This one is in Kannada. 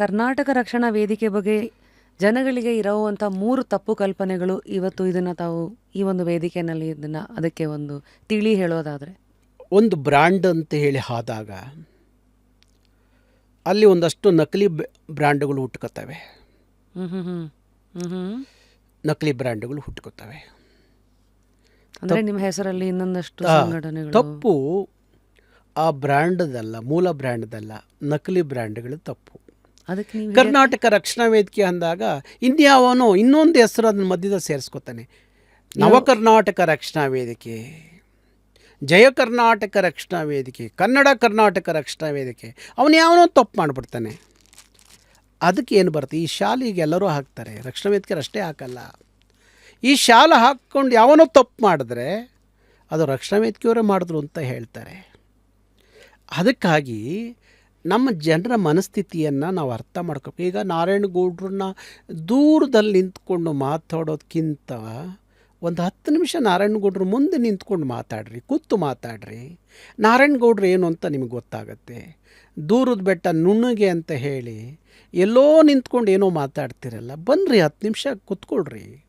ಕರ್ನಾಟಕ ರಕ್ಷಣಾ ವೇದಿಕೆ ಬಗ್ಗೆ ಜನಗಳಿಗೆ ಇರುವಂಥ ಮೂರು ತಪ್ಪು ಕಲ್ಪನೆಗಳು ಇವತ್ತು ಇದನ್ನು ತಾವು ಈ ಒಂದು ವೇದಿಕೆಯಲ್ಲಿ ಇದನ್ನು ಅದಕ್ಕೆ ಒಂದು ತಿಳಿ ಹೇಳೋದಾದರೆ. ಒಂದು ಬ್ರ್ಯಾಂಡ್ ಅಂತ ಹೇಳಿ ಆದಾಗ ಅಲ್ಲಿ ಒಂದಷ್ಟು ನಕಲಿ ಬ್ರ್ಯಾಂಡ್ಗಳು ಹುಟ್ಕೋತವೆ. ನಕಲಿ ಬ್ರ್ಯಾಂಡ್ಗಳು ಹುಟ್ಕೋತವೆ. ಅಂದರೆ ನಿಮ್ಮ ಹೆಸರಲ್ಲಿ ಇನ್ನೊಂದಷ್ಟು ಸಂಘಟನೆಗಳು. ತಪ್ಪು ಆ ಬ್ರ್ಯಾಂಡ್ದಲ್ಲ ಮೂಲ ಬ್ರ್ಯಾಂಡ್ದಲ್ಲ ನಕಲಿ ಬ್ರ್ಯಾಂಡ್ಗಳು ತಪ್ಪು. ಅದಕ್ಕೆ ಕರ್ನಾಟಕ ರಕ್ಷಣಾ ವೇದಿಕೆ ಅಂದಾಗ ಇನ್ಯಾವನು ಇನ್ನೊಂದು ಹೆಸರು ಅದನ್ನ ಮಧ್ಯದ ಸೇರಿಸ್ಕೊತಾನೆ. ನವ ಕರ್ನಾಟಕ ರಕ್ಷಣಾ ವೇದಿಕೆ ಜಯ ಕರ್ನಾಟಕ ರಕ್ಷಣಾ ವೇದಿಕೆ ಕನ್ನಡ ಕರ್ನಾಟಕ ರಕ್ಷಣಾ ವೇದಿಕೆ ಅವನು ಯಾವನೋ ತಪ್ಪು ಮಾಡಿಬಿಡ್ತಾನೆ. ಅದಕ್ಕೆ ಏನು ಬರುತ್ತೆ? ಈ ಶಾಲೆಗೆ ಎಲ್ಲರೂ ಹಾಕ್ತಾರೆ. ರಕ್ಷಣಾ ವೇದಿಕೆ ಅಷ್ಟೇ ಹಾಕಲ್ಲ. ಈ ಶಾಲೆ ಹಾಕ್ಕೊಂಡು ಯಾವನೋ ತಪ್ಪು ಮಾಡಿದ್ರೆ ಅದು ರಕ್ಷಣಾ ವೇದಿಕೆಯವರೇ ಮಾಡಿದ್ರು ಅಂತ ಹೇಳ್ತಾರೆ. ಅದಕ್ಕಾಗಿ ನಮ್ಮ ಜನರ ಮನಸ್ಥಿತಿಯನ್ನು ನಾವು ಅರ್ಥ ಮಾಡ್ಕೋಬೇಕು. ಈಗ ನಾರಾಯಣಗೌಡ್ರನ್ನ ದೂರದಲ್ಲಿ ನಿಂತ್ಕೊಂಡು ಮಾತಾಡೋದಕ್ಕಿಂತ ಒಂದು ಹತ್ತು ನಿಮಿಷ ನಾರಾಯಣಗೌಡ್ರ ಮುಂದೆ ನಿಂತ್ಕೊಂಡು ಮಾತಾಡ್ರಿ, ಕೂತು ಮಾತಾಡ್ರಿ. ನಾರಾಯಣಗೌಡ್ರು ಏನು ಅಂತ ನಿಮಗೆ ಗೊತ್ತಾಗತ್ತೆ. ದೂರದ ಬೆಟ್ಟ ನುಣ್ಣಗೆ ಅಂತ ಹೇಳಿ ಎಲ್ಲೋ ನಿಂತ್ಕೊಂಡು ಏನೋ ಮಾತಾಡ್ತಿರಲ್ಲ ಬನ್ನಿರಿ ಹತ್ತು ನಿಮಿಷ ಕೂತ್ಕೊಳ್ರಿ.